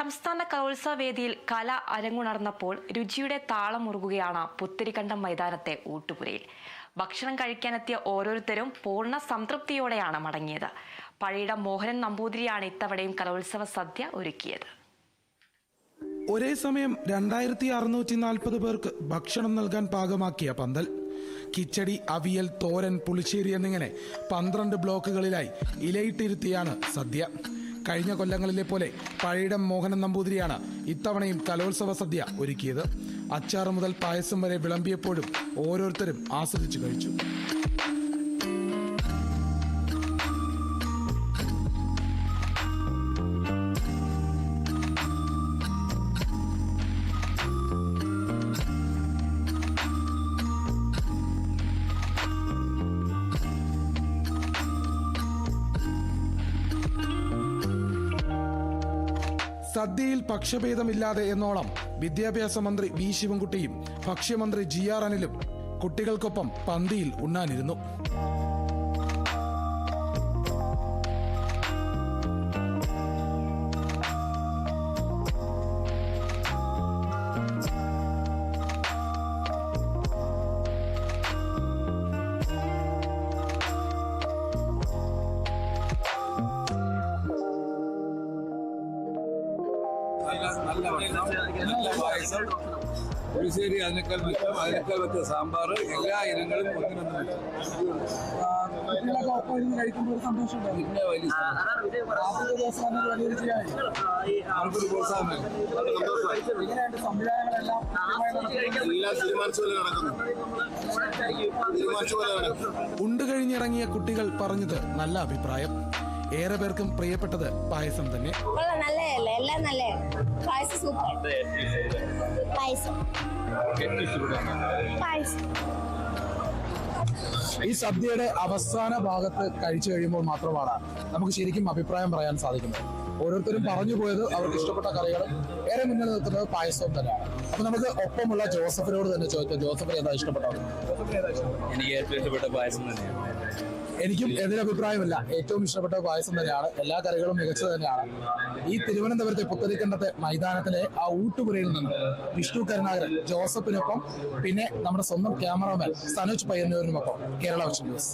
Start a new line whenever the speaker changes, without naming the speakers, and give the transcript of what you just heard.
സംസ്ഥാന കലോത്സവ വേദിയിൽ കല അരങ്ങുണർന്നപ്പോൾ രുചിയുടെ താളമുറുകുകയാണ് പുത്തിരിക്കണ്ടം മൈതാനത്തെ ഊട്ടുപുരയിൽ. ഭക്ഷണം കഴിക്കാനെത്തിയ ഓരോരുത്തരും പൂർണ സംതൃപ്തിയോടെയാണ് മടങ്ങിയത്. പഴയുടെ മോഹനൻ നമ്പൂതിരിയാണ് ഇത്തവണയും കലോത്സവ സദ്യ ഒരുക്കിയത്.
ഒരേ സമയം രണ്ടായിരത്തി അറുന്നൂറ്റി നാൽപ്പത് പേർക്ക് ഭക്ഷണം നൽകാൻ പാകമാക്കിയ പന്തൽ. കിച്ചടി അവിയൽ തോരൻ പുളിശ്ശേരി എന്നിങ്ങനെ പന്ത്രണ്ട് ബ്ലോക്കുകളിലായി ഇലയിട്ടിരുത്തിയാണ് സദ്യ. കഴിഞ്ഞ കൊല്ലങ്ങളിലെ പോലെ പഴയിടം മോഹനൻ നമ്പൂതിരിയാണ് ഇത്തവണയും കലോത്സവ സദ്യ ഒരുക്കിയത്. അച്ചാറ് മുതൽ പായസം വരെ വിളമ്പിയപ്പോഴും ഓരോരുത്തരും ആസ്വദിച്ചു കഴിച്ചു. സദ്യയിൽ പക്ഷഭേദമില്ലാതെ എന്നോളം വിദ്യാഭ്യാസ മന്ത്രി വി ശിവൻകുട്ടിയും ഭക്ഷ്യമന്ത്രി ജി ആർ അനിലും കുട്ടികൾക്കൊപ്പം പന്തിയിൽ ഉണ്ണാനിരുന്നു.
നല്ല നല്ല ഭക്ഷണം നല്ല പായസം. പുളിശ്ശേരി അതിനേക്കാൾ വെച്ചം അതിനേക്കാൾ വെച്ച സാമ്പാർ എല്ലാ ഇനങ്ങളും ഒന്നിനൊന്നും പിന്നെ വലിയ അവർക്കൊരു പ്രോത്സാഹനം.
എല്ലാം തീരുമാനിച്ച നടക്കുന്നു. തീരുമാനിച്ച
ഉണ്ട് കഴിഞ്ഞിറങ്ങിയ കുട്ടികൾ പറഞ്ഞത് നല്ല അഭിപ്രായം. ഏറെ പേർക്കും പ്രിയപ്പെട്ടത് പായസം തന്നെ.
നല്ലതല്ലേ? എല്ലാം നല്ല പായസം സൂപ്പർ പായസം. പായസം.
ഈ സദ്യയുടെ അവസാന ഭാഗത്ത് കഴിച്ചു കഴിയുമ്പോൾ മാത്രമാണ് നമുക്ക് ശരിക്കും അഭിപ്രായം പറയാൻ സാധിക്കുന്നത്. ഓരോരുത്തരും പറഞ്ഞു പോയത് അവർക്ക് ഇഷ്ടപ്പെട്ട കറികളും ഏറെ മുന്നിൽ നിൽക്കുന്നത് പായസവും തന്നെയാണ്. അപ്പൊ നമുക്ക് ഒപ്പമുള്ള ജോസഫിനോട് തന്നെ ചോദിക്കാം. ജോസഫിന് ഏതാ ഇഷ്ടപ്പെട്ടത്?
എനിക്ക് ഏറ്റവും ഇഷ്ടപ്പെട്ട പായസം തന്നെയാണ്.
എനിക്കും എതിരെ അഭിപ്രായമില്ല. ഏറ്റവും ഇഷ്ടപ്പെട്ട പായസം തന്നെയാണ്. എല്ലാ കറികളും മികച്ചത് തന്നെയാണ്. ഈ തിരുവനന്തപുരത്തെ പുത്തരിക്കണ്ടത്തെ മൈതാനത്തിലെ ആ ഊട്ടുപുരയിൽ നിന്ന് വിഷ്ണു കരുണാകരൻ ജോസഫിനൊപ്പം പിന്നെ നമ്മുടെ സ്വന്തം ക്യാമറാമാൻ സനോജ് പയ്യന്നൂരിനുമൊപ്പം കേരള വിഷൻ ന്യൂസ്.